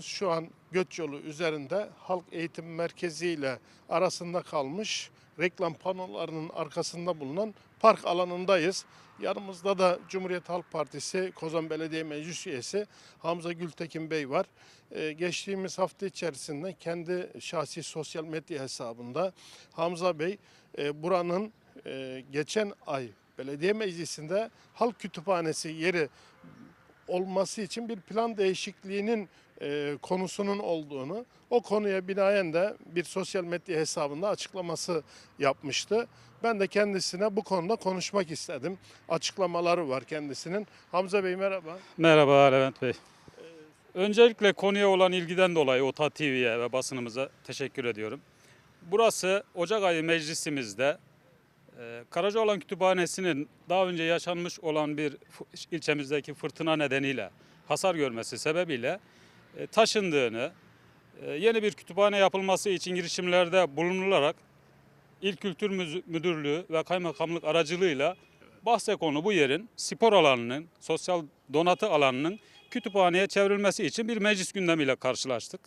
Şu an göç yolu üzerinde halk eğitim merkezi ile arasında kalmış reklam panolarının arkasında bulunan park alanındayız. Yanımızda da Cumhuriyet Halk Partisi Kozan Belediye Meclis Üyesi Hamza Gültekin Bey var. Ee, geçtiğimiz hafta içerisinde kendi şahsi sosyal medya hesabında Hamza Bey e, buranın e, geçen ay belediye meclisinde halk kütüphanesi yeri olması için bir plan değişikliğinin e, konusunun olduğunu, o konuya binaen de bir sosyal medya hesabında açıklaması yapmıştı. Ben de kendisine bu konuda konuşmak istedim. Açıklamaları var kendisinin. Hamza Bey merhaba. Merhaba Levent Bey. Öncelikle konuya olan ilgiden dolayı OTA TV'ye ve basınımıza teşekkür ediyorum. Burası Ocak ayı meclisimizde e, Karacaoğlan Kütüphanesi'nin daha önce yaşanmış olan bir ilçemizdeki fırtına nedeniyle hasar görmesi sebebiyle taşındığını, e, yeni bir kütüphane yapılması için girişimlerde bulunularak İl Kültür Müdürlüğü ve Kaymakamlık aracılığıyla bahse konu bu yerin spor alanının, sosyal donatı alanının kütüphaneye çevrilmesi için bir meclis gündemiyle karşılaştık.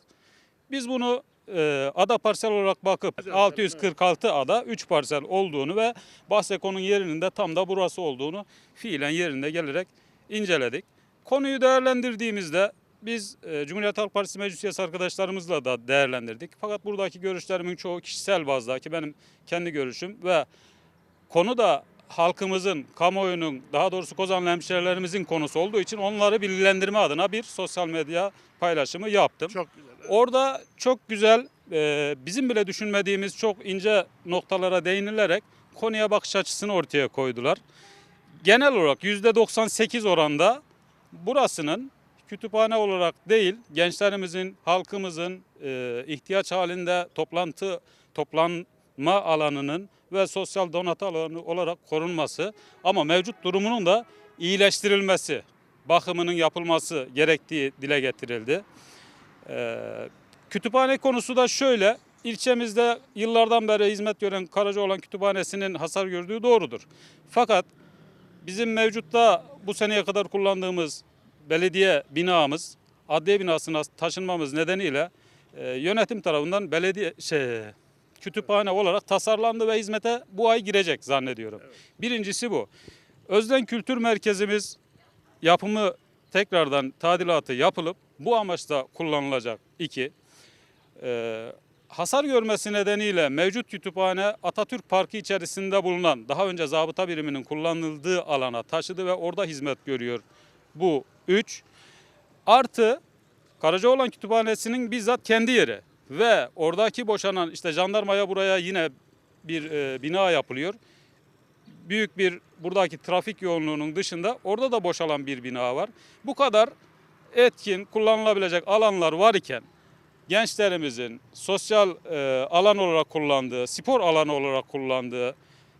Biz bunu e, ada parsel olarak bakıp 646 ada 3 parsel olduğunu ve Bahseko'nun yerinin de tam da burası olduğunu fiilen yerinde gelerek inceledik. Konuyu değerlendirdiğimizde biz e, Cumhuriyet Halk Partisi meclis üyesi arkadaşlarımızla da değerlendirdik. Fakat buradaki görüşlerimin çoğu kişisel bazda ki benim kendi görüşüm ve konu da halkımızın, kamuoyunun, daha doğrusu Kozanlı hemşehrilerimizin konusu olduğu için onları bilgilendirme adına bir sosyal medya paylaşımı yaptım. Çok güzel. Orada çok güzel, e, bizim bile düşünmediğimiz çok ince noktalara değinilerek konuya bakış açısını ortaya koydular. Genel olarak %98 oranda burasının kütüphane olarak değil, gençlerimizin, halkımızın e, ihtiyaç halinde toplantı, toplanma alanının ve sosyal donatı alanı olarak korunması ama mevcut durumunun da iyileştirilmesi, bakımının yapılması gerektiği dile getirildi. Ee, kütüphane konusu da şöyle. İlçemizde yıllardan beri hizmet gören Karacaoğlan Kütüphanesi'nin hasar gördüğü doğrudur. Fakat bizim mevcutta bu seneye kadar kullandığımız belediye binamız adliye binasına taşınmamız nedeniyle e, yönetim tarafından belediye şey kütüphane olarak tasarlandı ve hizmete bu ay girecek zannediyorum. Birincisi bu. Özden Kültür Merkezimiz yapımı tekrardan tadilatı yapılıp bu amaçla kullanılacak. İki, e, hasar görmesi nedeniyle mevcut kütüphane Atatürk Parkı içerisinde bulunan daha önce zabıta biriminin kullanıldığı alana taşıdı ve orada hizmet görüyor. Bu üç. Artı Karacaoğlan Kütüphanesi'nin bizzat kendi yeri ve oradaki boşanan işte jandarmaya buraya yine bir e, bina yapılıyor. Büyük bir buradaki trafik yoğunluğunun dışında orada da boşalan bir bina var. Bu kadar etkin kullanılabilecek alanlar var iken gençlerimizin sosyal e, alan olarak kullandığı, spor alanı olarak kullandığı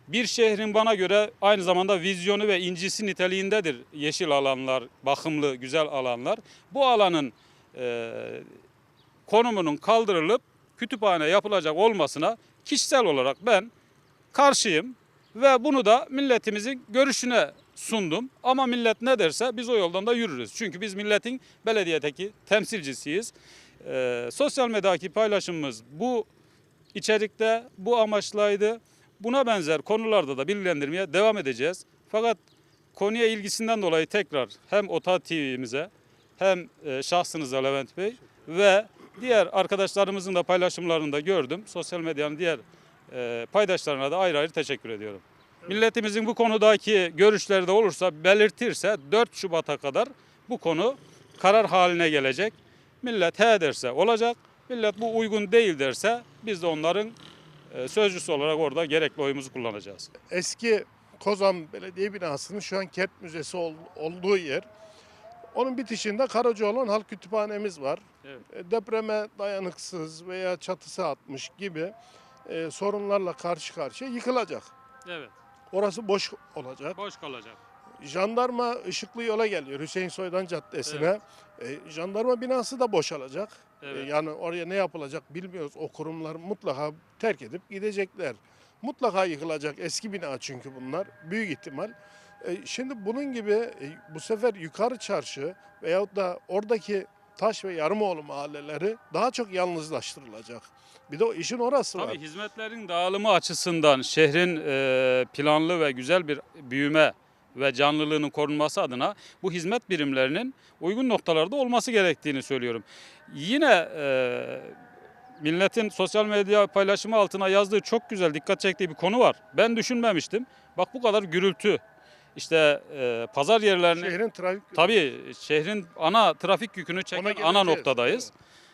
bir şehrin bana göre aynı zamanda vizyonu ve incisi niteliğindedir yeşil alanlar, bakımlı, güzel alanlar. Bu alanın e, konumunun kaldırılıp kütüphane yapılacak olmasına kişisel olarak ben karşıyım ve bunu da milletimizin görüşüne sundum. Ama millet ne derse biz o yoldan da yürürüz. Çünkü biz milletin belediyedeki temsilcisiyiz. Ee, sosyal medyadaki paylaşımımız bu içerikte, bu amaçlaydı. Buna benzer konularda da bilgilendirmeye devam edeceğiz. Fakat konuya ilgisinden dolayı tekrar hem OTA TV'mize hem e, şahsınıza Levent Bey ve diğer arkadaşlarımızın da paylaşımlarını da gördüm. Sosyal medyanın diğer e, paydaşlarına da ayrı ayrı teşekkür ediyorum. Milletimizin bu konudaki görüşleri de olursa belirtirse 4 Şubat'a kadar bu konu karar haline gelecek. Millet he derse olacak. Millet bu uygun değil derse biz de onların sözcüsü olarak orada gerekli oyumuzu kullanacağız. Eski Kozan Belediye binasının şu an kent müzesi ol- olduğu yer. Onun bitişinde Karacaoğlan Halk Kütüphanemiz var. Evet. E, Depreme dayanıksız veya çatısı atmış gibi e, sorunlarla karşı karşıya yıkılacak. Evet. Orası boş olacak. Boş kalacak. Jandarma ışıklı yola geliyor Hüseyin Soydan Caddesi'ne. E, jandarma binası da boşalacak. E, Evet. yani oraya ne yapılacak bilmiyoruz. O kurumlar mutlaka terk edip gidecekler. Mutlaka yıkılacak eski bina çünkü bunlar. Büyük ihtimal. E, şimdi bunun gibi e, bu sefer yukarı çarşı veyahut da oradaki Taş ve Yarımoğlu mahalleleri daha çok yalnızlaştırılacak. Bir de o işin orası var. Tabii hizmetlerin dağılımı açısından şehrin e, planlı ve güzel bir büyüme ve canlılığının korunması adına bu hizmet birimlerinin uygun noktalarda olması gerektiğini söylüyorum. Yine e, milletin sosyal medya paylaşımı altına yazdığı çok güzel dikkat çektiği bir konu var. Ben düşünmemiştim. Bak bu kadar gürültü. İşte e, pazar yerlerinin Şehrin trafik tabii şehrin ana trafik yükünü çeken ana noktadayız.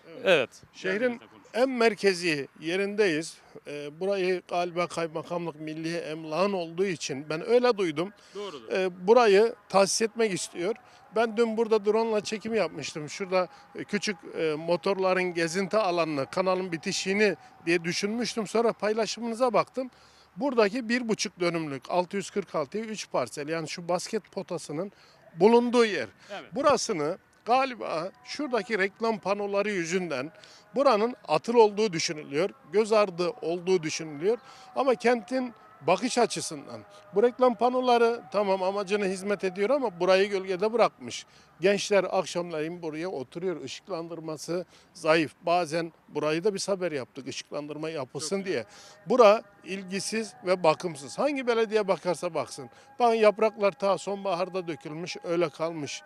Evet. Evet. Şehrin en merkezi yerindeyiz. Ee, burayı galiba kaymakamlık milli emlakın olduğu için ben öyle duydum. Doğrudur. Ee, burayı tahsis etmek istiyor. Ben dün burada drone ile çekim yapmıştım. Şurada e, küçük e, motorların gezinti alanını, kanalın bitişiğini diye düşünmüştüm. Sonra paylaşımınıza baktım. Buradaki bir buçuk dönümlük 646'ya 3 parsel yani şu basket potasının bulunduğu yer. Evet. Burasını galiba şuradaki reklam panoları yüzünden buranın atıl olduğu düşünülüyor. Göz ardı olduğu düşünülüyor. Ama kentin bakış açısından bu reklam panoları tamam amacına hizmet ediyor ama burayı gölgede bırakmış. Gençler akşamleyin buraya oturuyor. Işıklandırması zayıf. Bazen burayı da bir haber yaptık ışıklandırma yapılsın diye. Bura ilgisiz ve bakımsız. Hangi belediye bakarsa baksın. Bakın yapraklar ta sonbaharda dökülmüş, öyle kalmış.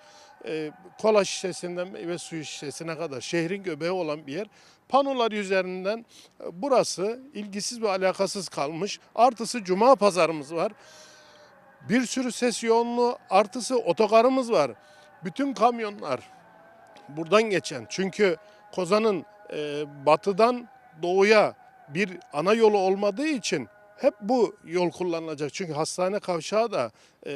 Ee, kola şişesinden meyve suyu şişesine kadar şehrin göbeği olan bir yer. Panolar üzerinden e, burası ilgisiz ve alakasız kalmış. Artısı cuma pazarımız var. Bir sürü ses yoğunluğu artısı otogarımız var. Bütün kamyonlar buradan geçen. Çünkü Kozan'ın e, batıdan doğuya bir ana yolu olmadığı için hep bu yol kullanılacak. Çünkü hastane kavşağı da e,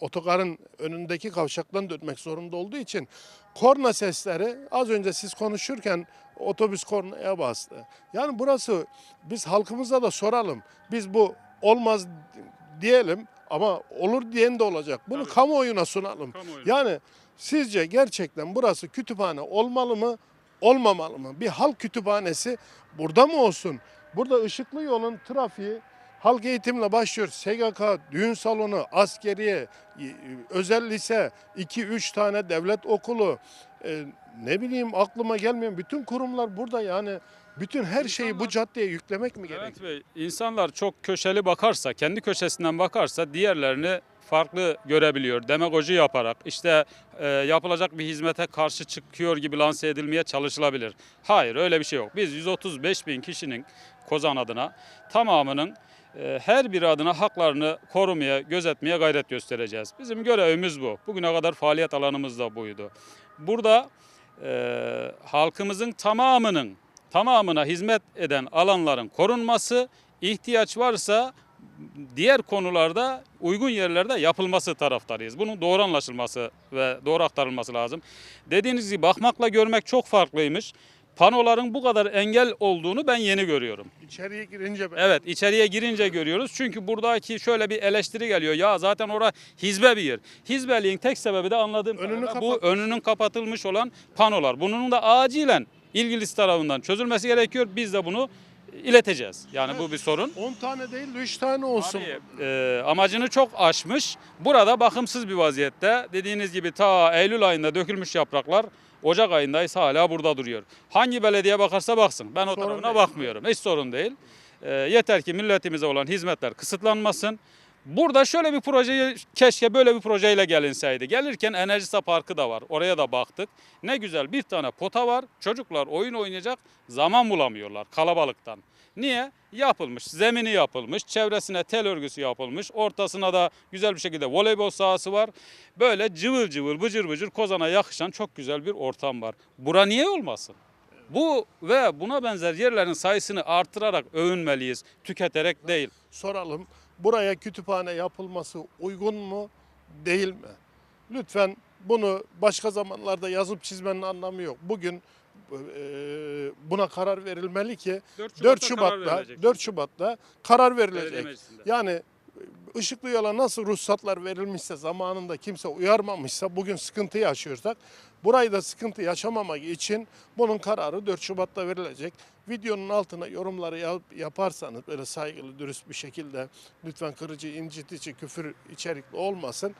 otogarın önündeki kavşaktan dönmek zorunda olduğu için korna sesleri az önce siz konuşurken otobüs kornaya bastı. Yani burası biz halkımıza da soralım. Biz bu olmaz diyelim ama olur diyen de olacak. Bunu Tabii. kamuoyuna sunalım. Kamuoyu. Yani sizce gerçekten burası kütüphane olmalı mı, olmamalı mı? Bir halk kütüphanesi burada mı olsun? Burada ışıklı yolun trafiği halk eğitimle başlıyor. SGK, düğün salonu, askeriye, özel lise, 2-3 tane devlet okulu, e, ne bileyim aklıma gelmeyen bütün kurumlar burada yani. Bütün her şeyi bu İnsanlar- caddeye yüklemek mi gerek? Evet Bey, insanlar çok köşeli bakarsa, kendi köşesinden bakarsa diğerlerini farklı görebiliyor. Demagoji yaparak işte e, yapılacak bir hizmete karşı çıkıyor gibi lanse edilmeye çalışılabilir. Hayır öyle bir şey yok. Biz 135 bin kişinin Kozan adına tamamının e, her biri adına haklarını korumaya, gözetmeye gayret göstereceğiz. Bizim görevimiz bu. Bugüne kadar faaliyet alanımız da buydu. Burada e, halkımızın tamamının tamamına hizmet eden alanların korunması, ihtiyaç varsa diğer konularda uygun yerlerde yapılması taraftarıyız. Bunun doğru anlaşılması ve doğru aktarılması lazım. Dediğiniz gibi bakmakla görmek çok farklıymış. Panoların bu kadar engel olduğunu ben yeni görüyorum. İçeriye girince ben Evet içeriye girince görüyoruz. Çünkü buradaki şöyle bir eleştiri geliyor. Ya zaten orada hizbe bir yer. Hizbeliğin tek sebebi de anladığım Önünü kadarıyla bu önünün kapatılmış olan panolar. Bunun da acilen ilgilisi tarafından çözülmesi gerekiyor. Biz de bunu ileteceğiz. Yani bu bir sorun. 10 tane değil de 3 tane olsun. Tabii, e, amacını çok aşmış. Burada bakımsız bir vaziyette. Dediğiniz gibi ta Eylül ayında dökülmüş yapraklar Ocak ayındaysa hala burada duruyor. Hangi belediye bakarsa baksın. Ben o Sorun tarafına değil. bakmıyorum. Hiç sorun değil. E, yeter ki milletimize olan hizmetler kısıtlanmasın. Burada şöyle bir projeyi keşke böyle bir projeyle gelinseydi. Gelirken Enerjisa Parkı da var. Oraya da baktık. Ne güzel bir tane pota var. Çocuklar oyun oynayacak zaman bulamıyorlar kalabalıktan. Niye? Yapılmış. Zemini yapılmış. Çevresine tel örgüsü yapılmış. Ortasına da güzel bir şekilde voleybol sahası var. Böyle cıvıl cıvıl bıcır bıcır Kozan'a yakışan çok güzel bir ortam var. Bura niye olmasın? Bu ve buna benzer yerlerin sayısını artırarak övünmeliyiz. Tüketerek değil. soralım. Buraya kütüphane yapılması uygun mu, değil mi? Lütfen bunu başka zamanlarda yazıp çizmenin anlamı yok. Bugün e, buna karar verilmeli ki 4 Şubat'ta 4 Şubat'ta karar verilecek. Yani ışıklı yola nasıl ruhsatlar verilmişse zamanında kimse uyarmamışsa bugün sıkıntı yaşıyorsak burayı da sıkıntı yaşamamak için bunun kararı 4 Şubat'ta verilecek. Videonun altına yorumları yap- yaparsanız böyle saygılı, dürüst bir şekilde lütfen kırıcı, incitici, küfür içerikli olmasın.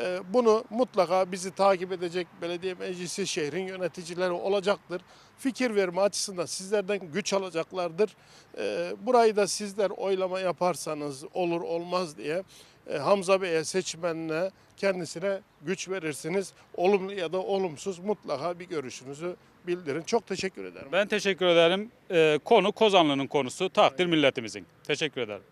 Ee, Bunu mutlaka bizi takip edecek belediye meclisi, şehrin yöneticileri olacaktır. Fikir verme açısından sizlerden güç alacaklardır. Ee, Burayı da sizler oylama yaparsanız olur olmaz diye Hamza Bey'e seçmenine kendisine güç verirsiniz. Olumlu ya da olumsuz mutlaka bir görüşünüzü bildirin. Çok teşekkür ederim. Ben teşekkür ederim. Ee, konu Kozanlı'nın konusu, takdir milletimizin. Teşekkür ederim.